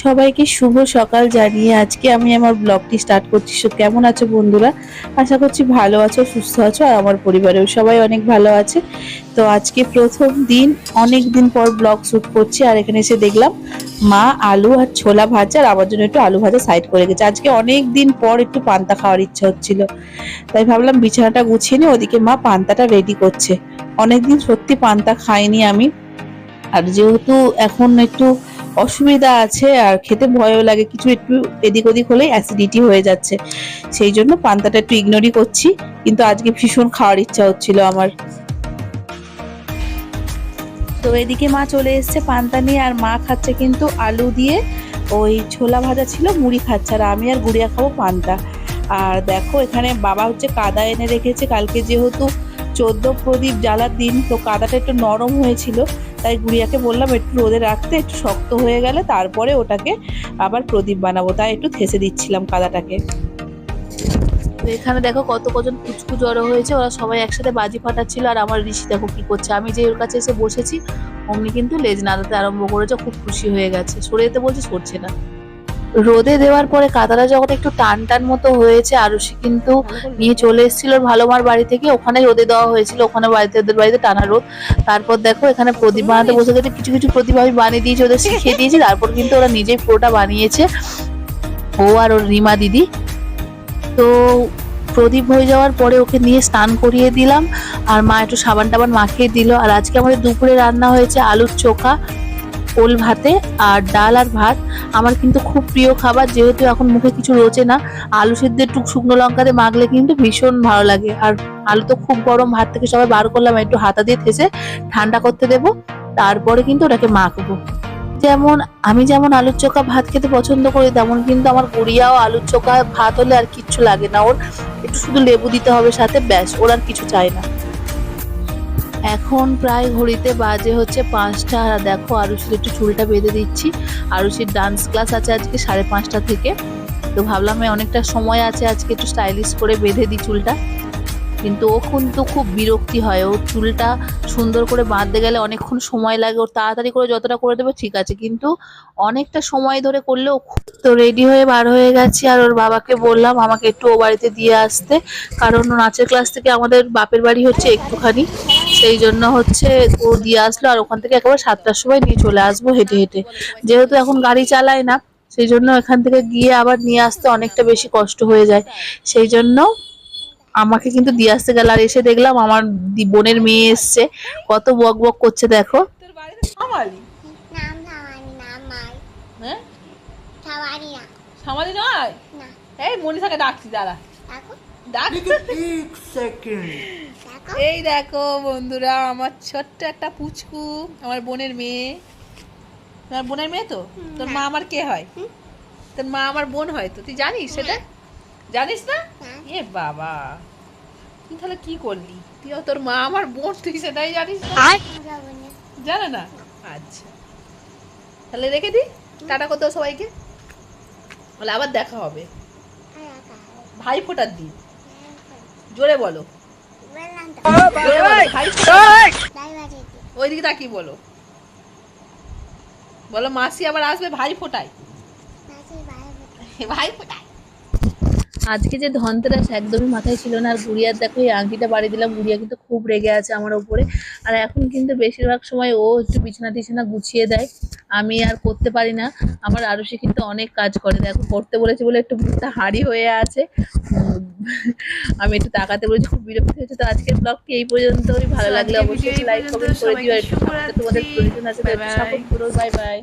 সবাইকে শুভ সকাল জানিয়ে আজকে আমি আমার ব্লগটি স্টার্ট করছি। কেমন আছো বন্ধুরা? আশা করছি ভালো আছো, সুস্থ আছো আর আমার পরিবারেও সবাই অনেক ভালো আছে। তো আজকে প্রথম দিন, অনেক দিন পর ব্লগ শ্যুট করছি আর এখানে এসে দেখলাম মা আলু আর ছোলা ভাজা আর আমার জন্য একটু আলু ভাজা সাইড করে গেছে। আজকে অনেক দিন পর একটু পান্তা খাওয়ার ইচ্ছা হচ্ছিল। তাই ভাবলাম বিছানাটা গুছিয়ে নিয়ে ওদিকে মা পান্তাটা রেডি করছে। অনেকদিন সত্যি পান্তা খাইনি আমি। আর যেহেতু এখন একটু অসুবিধা আছে আর খেতে ভয়ও লাগে। কিছু একটু এদিক ওদিক হলেই অ্যাসিডিটি হয়ে যাচ্ছে। সেই জন্য পান্তাটা একটু ইগনোরই করছি, কিন্তু আজকে ভীষণ খাওয়ার ইচ্ছা হচ্ছিল আমার। তো এদিকে মা চলে এসেছে পান্তা নিয়ে, আর মা খাচ্ছে কিন্তু আলু দিয়ে। ওই ছোলা ভাজা ছিল, মুড়ি খাচ্ছে, আর আমি আর গুড়িয়া খাব পান্তা। আর দেখো, এখানে বাবা হচ্ছে কাদা এনে রেখেছে, কালকে যেহেতু চোদ্দ প্রদীপ জ্বালার দিন তো কাদাটা একটু নরম হয়েছিল, তাই গুড়িয়াকে বললাম একটু রোদে রাখতে, একটু শক্ত হয়ে গেলে তারপরে ওটাকে আবার প্রদীপ বানাবো, তাই একটু থেসে দিচ্ছিলাম কাদাটাকে। তো এখানে দেখো কত কজন কুচকু জড়ো হয়েছে, ওরা সবাই একসাথে বাজি ফাটাচ্ছিল, আর আমার ঋষি দেখো কি করছে, আমি যে ওর কাছে এসে বসেছি, অমনি কিন্তু লেজ নাড়াতে আরম্ভ করেছে, খুব খুশি হয়ে গেছে, সরে যেতে বলছে, সরছে না। রোদে দেওয়ার পরে কাদাটা যখন একটু টান টান মতো হয়েছে আরুষি কিন্তু নিয়ে চলে এসেছিল ভালো মার বাড়ি থেকে। ওখানে রোদে দেওয়া হয়েছিল ওখানে বাড়িতে ওদের বাড়িতে টানা রোদ। তারপর দেখো এখানে প্রদীপ বানাতে বসে গেছে কিছু কিছু প্রদীপ আমি বানিয়ে দিয়েছি ওদের শিখিয়ে দিয়েছি তারপর কিন্তু ওরা নিজেই পুরোটা বানিয়েছে। ও আর ওর রিমা দিদি। তো প্রদীপ হয়ে যাওয়ার পরে ওকে নিয়ে স্নান করিয়ে দিলাম আর মা একটু সাবান টাবান মাখিয়ে দিল। আর আজকে আমাদের দুপুরে রান্না হয়েছে আলুর চোখা। ওল ভাতে আর ডাল আর ভাত। আমার কিন্তু খুব প্রিয় খাবার, যেহেতু এখন মুখে কিছু রোচে না। আলু সিদ্ধ একটু শুকনো লঙ্কাতে মাখলে কিন্তু ভীষণ ভালো লাগে। আর আলু তো খুব গরম, ভাত থেকে সবাই বার করলাম, একটু হাতা দিয়ে থেসে ঠান্ডা করতে দেবো। তারপরে কিন্তু ওটাকে মাখবো। যেমন, আমি যেমন আলুর চোখা ভাত খেতে পছন্দ করি, তেমন কিন্তু আমার গুড়িয়াও আলুর চোখা ভাত হলে আর কিচ্ছু লাগে না। ওর একটু শুধু লেবু দিতে হবে সাথে, ব্যাস, ওর আর কিছু চাই না। এখন প্রায় ঘড়িতে বাজে হচ্ছে পাঁচটা। দেখো আরুষির একটু চুলটা বেঁধে দিচ্ছি। আরুষির ডান্স ক্লাস আছে আজকে সাড়ে পাঁচটা থেকে। তো ভাবলাম অনেকটা সময় আছে আজকে একটু স্টাইলিশ করে বেঁধে দিই চুলটা। কিন্তু ও কিন্তু খুব বিরক্তি হয়। ওর চুলটা সুন্দর করে বাঁধতে গেলে অনেকক্ষণ সময় লাগে। ওর তাড়াতাড়ি করে যতটা করে দেবে ঠিক আছে। কিন্তু অনেকটা সময় ধরে করলেও তো রেডি হয়ে বার হয়ে গেছি। আর ওর বাবাকে বললাম আমাকে একটু ও বাড়িতে দিয়ে আসতে। কারণ নাচের ক্লাস থেকে আমাদের বাপের বাড়ি হচ্ছে একটুখানি। সেই জন্য হচ্ছে ও দিয়ে আসলো আর ওখান থেকে একেবারে সাতটার সময় নিয়ে চলে আসব হেঁটে হেঁটে। যেহেতু এখন গাড়ি চালায় না সেই জন্য এখান থেকে গিয়ে আবার নিয়ে আসতে অনেকটা বেশি কষ্ট হয়ে যায়। সেই জন্য আমাকে কিন্তু দিয়ে আসতে গেল আর এসে দেখলাম আমার দি- বোনের মেয়ে এসছে। কত বক বক করছে দেখো। তোর সামালি হ্যাঁ? নয়? না। এই মনীষাকে ডাকছি দাঁড়া। দেখো ডাক। দেখো এই দেখো বন্ধুরা আমার ছোট্ট একটা পুচকু আমার বোনের মেয়ে। তোমার বোনের মেয়ে তো? তোর মা আমার কে হয়? তোর মা আমার বোন হয় তো তুই জানিস সেটা? জানিস না? না। এ বাবা তুই তাহলে কি করলি? তুই তোর মা আমার বোন তুই সেটাই জানিস জানে না? আচ্ছা। তাহলে রেখে দি। টাটা করতে সবাইকে। বলে আবার দেখা হবে। ভাই ফোটার দিন। জোরে বলো। ওইদিকে তাকি বলো। বলো মাসি আবার আসবে ভাই ফোটায়। ভাই ফোটায়? আজকে যে ধনতেরাস একদমই মাথায় ছিল না আর গুড়িয়ার দেখো এই আংটিটা বাড়ি দিলাম গুড়িয়া কিন্তু খুব রেগে আছে আমার ওপরে। আর এখন কিন্তু বেশিরভাগ সময় ও একটু বিছানা টিছানা গুছিয়ে দেয় আমি আর করতে পারি না। আমার আরুষি কিন্তু অনেক কাজ করে দেখো করতে বলেছে বলে একটু মুখটা হাঁড়ি হয়ে আছে। আমি একটু তাকাতে বলেছি খুব বিরক্ত হয়েছে। তো আজকের ব্লগটি এই পর্যন্তই ভালো লাগলে অবশ্যই লাইক কমেন্ট করে দিও তোমাদের প্রয়োজন আছে। Bye bye